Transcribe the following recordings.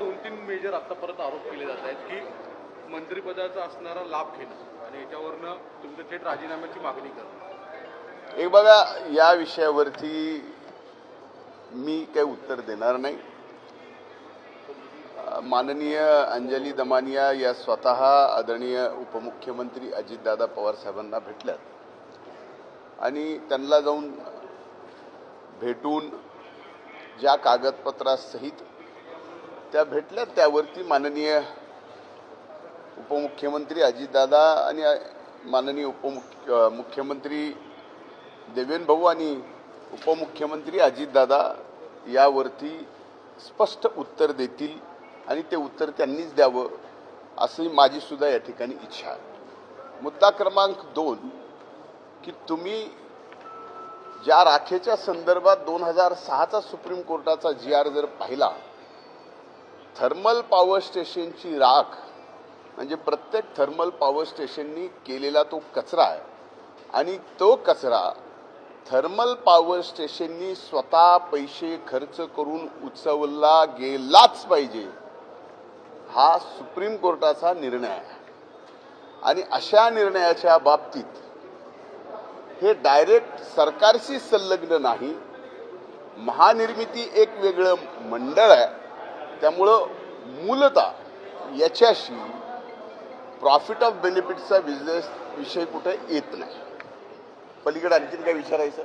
दोन तीन मेजर आतापर्यंत आरोप केले जात आहेत की मंत्रिपदाचा असणारा लाभ घेणं आणि याच्यावरनं तुमचं थेट राजीनाम्याची मागणी करणं. एक बघा या विषयावरती मी काही उत्तर देणार नाही. माननीय अंजली दमानिया या स्वतः आदरणीय उपमुख्यमंत्री अजितदादा पवार साहेबांना भेटल्यात. आणि त्यांना जाऊन भेटून ज्या कागदपत्रासहित त्या भेटल्यात त्यावरती माननीय उपमुख्यमंत्री अजितदादा आणि माननीय उपमुख्य मुख्यमंत्री देवेंद्र भाऊ आणि उपमुख्यमंत्री अजितदादा यावरती स्पष्ट उत्तर देतील आणि ते उत्तर त्यांनीच द्यावं असंही माझीसुद्धा या ठिकाणी इच्छा आहे. मुद्दा क्रमांक दोन की तुम्ही ज्या राखेच्या संदर्भात दोन हजार सहाचा सुप्रीम कोर्टाचा जी आर जर पाहिला थर्मल पॉवर स्टेशनची राख म्हणजे प्रत्येक थर्मल पॉवर स्टेशननी केलेला तो कचरा आहे. आणि तो कचरा थर्मल पॉवर स्टेशननी स्वतः पैसे खर्च करून उचवला गेलाच पाहिजे हा सुप्रीम कोर्टाचा निर्णय आहे. आणि अशा निर्णयाच्या बाबतीत हे डायरेक्ट सरकारशी संलग्न नाही महानिर्मिती एक वेगळं मंडळ आहे. त्यामुळं मूलतः याच्याशी प्रॉफिट ऑफ बेनिफिटचा बिझनेस विषय कुठे येत नाही. पलीकडे आणखीन काय विचारायचं.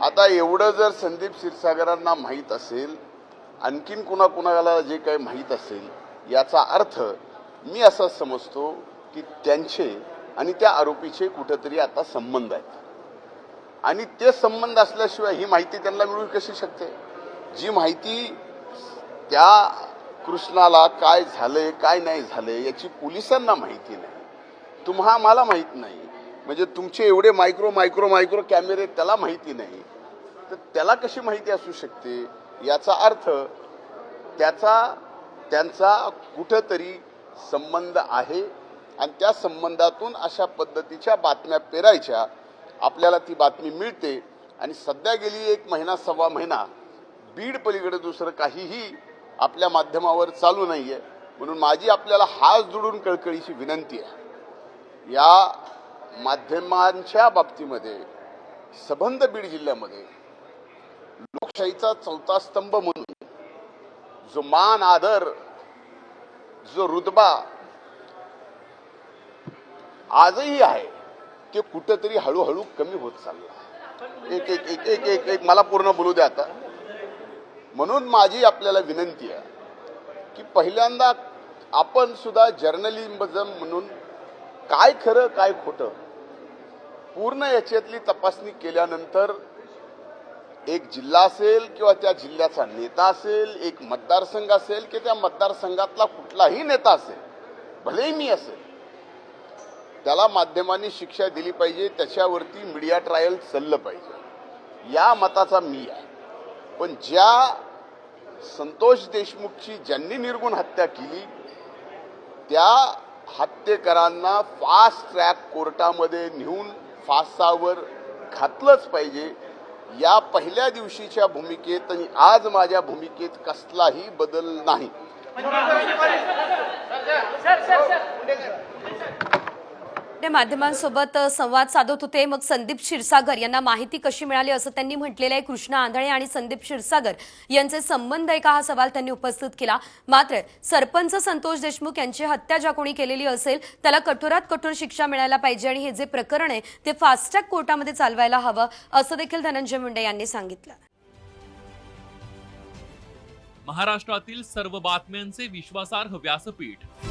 आता एवढं जर संदीप क्षीरसागरांना माहीत असेल आणखीन कुणाकुणाला जे काही माहीत असेल याचा अर्थ मी असं समजतो की त्यांचे आणि त्या आरोपीचे कुठंतरी आता संबंध आहेत. आणि ते संबंध असल्याशिवाय ही माहिती त्यांना मिळू कशी शकते? जी माहिती त्या कृष्णाला काय झालंय काय नाही झालंय याची पोलिसांना माहिती नाही. तुम्हा मला माहीत नाही. म्हणजे तुमचे एवढे मायक्रो मायक्रो मायक्रो कॅमेरे त्याला माहिती नाही. तर त्याला कशी माहिती असू शकते? याचा अर्थ त्याचा त्यांचा कुठंतरी संबंध आहे आणि त्या संबंधातून अशा पद्धतीच्या बातम्या पेरायच्या आपल्याला ती बातमी मिळते. आणि सध्या गेली एक महिना सव्वा महिना बीड पलीकडे दुसरं काहीही आपल्या माध्यमावर चालू नाही आहे म्हणून माझी आपल्याला हात जोडून कळकळीची विनंती आहे. या माध्यमांच्या बाबतीमध्ये सबंध बीड जिल्ह्यामध्ये लोकशाहीचा चौथा स्तंभ म्हणून जो मान आदर जो रुतबा आजही आहे. ते कुठंतरी हळूहळू कमी होत चालला. एक एक एक एक एक एक मला पूर्ण बोलू द्या आता. म्हणून माझी आपल्याला विनंती आहे की पहिल्यांदा आपण सुद्धा जर्नलिझम म्हणून काय खरं काय खोटं पूर्ण याच्यातली तपासणी केल्यानंतर एक जिल्हा असेल किंवा त्या जिल्ह्याचा नेता असेल एक मतदारसंघ असेल की त्या मतदारसंघातला कुठलाही नेता असेल भलेही मी असेल त्याला माध्यमांनी शिक्षा दिली पाहिजे त्याच्यावरती मीडिया ट्रायल चाललं पाहिजे. या मताचा मी आहे. पण ज्या संतोष देशमुखची ज्यांनी निर्गुण हत्या केली त्या हत्येकरांना फास्ट ट्रॅक कोर्टामध्ये नेऊन फासावर घातलंच पाहिजे. या पहिल्या दिवशीच्या भूमिकेत आणि आज माझ्या भूमिकेत कसलाही बदल नाही. ते माध्यमांसोबत संवाद साधत होते. मग संदीप क्षीरसागर यांना माहिती कशी मिळाली असं त्यांनी म्हटलेलं आहे. कृष्णा आंधळे आणि संदीप क्षीरसागर यांचे संबंध आहे का? हा सवाल त्यांनी उपस्थित केला. मात्र सरपंच संतोष देशमुख यांची हत्या ज्या कोणी केलेली असेल त्याला कठोरात कठोर शिक्षा मिळायला पाहिजे आणि हे जे प्रकरण आहे ते फास्टॅग कोर्टामध्ये चालवायला हवं असं देखील धनंजय मुंडे यांनी सांगितलं. महाराष्ट्रातील सर्व बातम्यांचे विश्वासार्ह व्यासपीठ